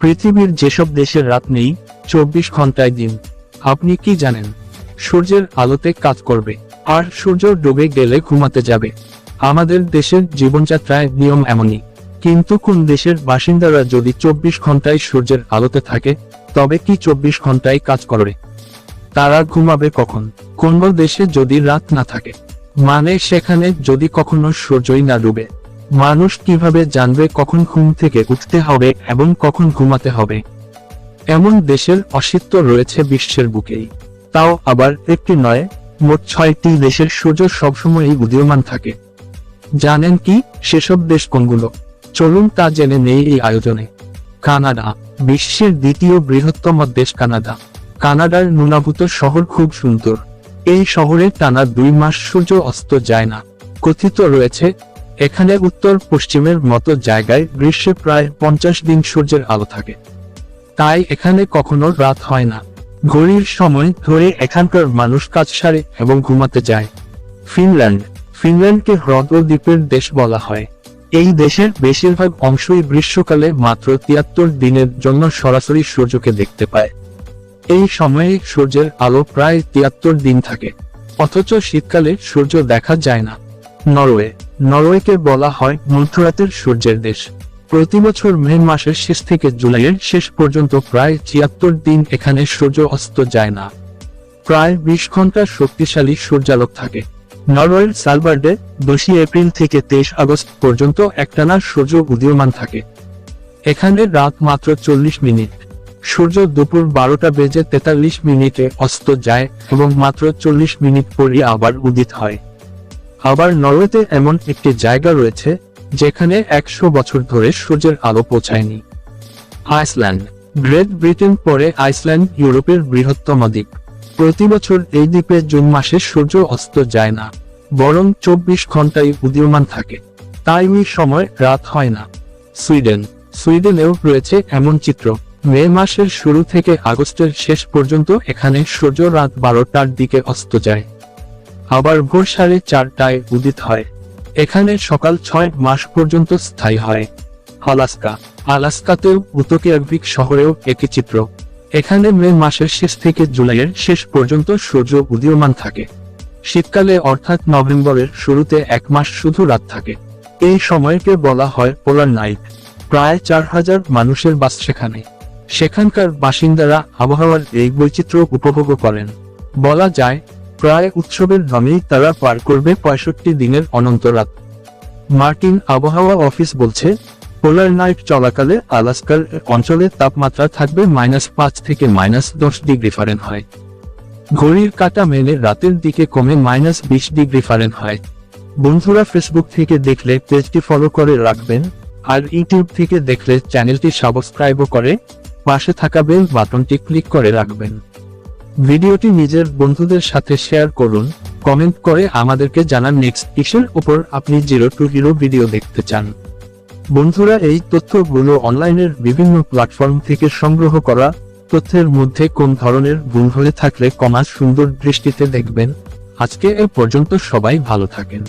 পৃথিবীর যেসব দেশের রাত নেই, চব্বিশ ঘন্টায় দিন। আপনি কি জানেন? সূর্যের আলোতে কাজ করবে। আর সূর্য ডুবে গেলে ঘুমাতে যাবে। আমাদের দেশের জীবনযাত্রায় নিয়ম এমনই। কিন্তু কোন দেশের বাসিন্দারা যদি চব্বিশ ঘন্টায় সূর্যের আলোতে থাকে, তবে কি চব্বিশ ঘন্টায় কাজ করবে তারা ঘুমাবে কখন? কোন দেশে যদি রাত না থাকে? মানে সেখানে যদি কখনো সূর্যই না ডুবে। মানুষ কীভাবে জানবে কখন ঘুম থেকে উঠতে হবে এবং কখন ঘুমাতে হবে? এমন দেশের অস্তিত্ব রয়েছে বিশ্বের বুকেই। তাও আবার একটি নয়, মোট ছয়টি দেশের সূর্য সবসময়ই উদীয়মান থাকে। জানেন কি সেসব দেশ কোনগুলো? চলুন তা জেনে নেই এই আয়োজনে। কানাডা, বিশ্বের দ্বিতীয় বৃহত্তম দেশ কানাডা। কানাডার নুনাভূত শহর খুব সুন্দর। এই শহরে টানা দুই মাস সূর্য অস্ত যায় না। কথিত রয়েছে এখানে উত্তর পশ্চিমের মতো জায়গায় গ্রীষ্মে প্রায় পঞ্চাশ দিন সূর্যের আলো থাকে। তাই এখানে কখনো রাত হয় না। ঘড়ির সময় ধরে এখানকার মানুষ কাজ সারে এবং ঘুমাতে যায়। ফিনল্যান্ড। ফিনল্যান্ডকে হ্রদ ও দ্বীপের দেশ বলা হয়। এই দেশের বেশিরভাগ অংশই গ্রীষ্মকালে মাত্র তিয়াত্তর দিনের জন্য সরাসরি সূর্যকে দেখতে পায়। এই সময়ে সূর্যের আলো প্রায় তিয়াত্তর দিন থাকে। অথচ শীতকালে সূর্য দেখা যায় না। নরওয়ে। নরওয়েকে বলা হয় মধ্যরাতের সূর্যের দেশ। প্রতি বছর মে মাসের শেষ থেকে জুলাইয়ের শেষ পর্যন্ত প্রায় ছিয়াত্তর দিন এখানে সূর্য অস্ত যায় না। প্রায় বিশ ঘণ্টা শক্তিশালী সূর্যালোক থাকে। নরওয়ের সালবার্ডে দোষী এপ্রিল থেকে তেইশ আগস্ট পর্যন্ত একটানা সূর্য উদীয়মান থাকে। এখানে রাত মাত্র চল্লিশ মিনিট। সূর্য দুপুর বারোটা বেজে তেতাল্লিশ মিনিটে অস্ত যায় এবং মাত্র চল্লিশ মিনিট পরই আবার উদিত হয়। আবার নরওয়েতে এমন একটি জায়গা রয়েছে, যেখানে একশো বছর ধরে সূর্যের আলো পৌঁছায়নি। আইসল্যান্ড। গ্রেট ব্রিটেন পরে আইসল্যান্ড ইউরোপের বৃহত্তম দ্বীপ। প্রতি বছর এই দ্বীপে জুন মাসে সূর্য অস্ত যায় না, বরং চব্বিশ ঘন্টায় উদীয়মান থাকে। তাই ওই সময় রাত হয় না। সুইডেন। সুইডেনেও রয়েছে এমন চিত্র। মে মাসের শুরু থেকে আগস্টের শেষ পর্যন্ত এখানে সূর্য রাত বারোটার দিকে অস্ত যায়। আবার ভোর সাড়ে চারটায় উদিত হয়। এখানে সকাল ছয় মাস পর্যন্ত স্থায়ী হয়। আলাস্কা। আলাস্কাতেও উতকেয়ারভিক শহরেও একই চিত্র। এখানে মে মাসের শেষ থেকে জুলাইয়ের শেষ পর্যন্ত সূর্য উদীয়মান থাকে। শীতকালে অর্থাৎ নভেম্বরের শুরুতে এক মাস শুধু রাত থাকে। এই সময়কে বলা হয় পোলার নাইট। প্রায় চার হাজার মানুষের বাস সেখানে। সেখানকার বাসিন্দারা আবহাওয়ার এই বৈচিত্র্য উপভোগ করেন। বলা যায় প্রায় উৎসবের রঙেই তারা পার করবে পঁয়ষট্টি দিনের অনন্ত রাত মার্টিন আবহাওয়া অফিস বলছে, পোলার নাইট চলাকালে আলাস্কার অঞ্চলে তাপমাত্রা থাকবে মাইনাস পাঁচ থেকে মাইনাস দশ ডিগ্রি ফারেন হয় ঘড়ির কাটা মেনে রাতের দিকে কমে মাইনাস বিশ ডিগ্রি ফারেন হয় বন্ধুরা ফেসবুক থেকে দেখলে পেজটি ফলো করে রাখবেন, আর ইউটিউব থেকে দেখলে চ্যানেলটি সাবস্ক্রাইবও করে পাশে থাকা বেল বাটনটি ক্লিক করে রাখবেন। ভিডিওটি নিজের বন্ধুদের সাথে শেয়ার করুন, কমেন্ট করে আমাদেরকে জানান নেক্সট ইস্যুর উপর আপনি জিরো টু হিরো ভিডিও দেখতে চান। বন্ধুরা, এই তথ্যগুলো অনলাইনের বিভিন্ন প্ল্যাটফর্ম থেকে সংগ্রহ করা, তথ্যের মধ্যে কোন ধরনের ভুল হয়ে থাকলে কমা সুন্দর দৃষ্টিতে দেখবেন। আজকে এ পর্যন্ত সবাই ভালো থাকেন।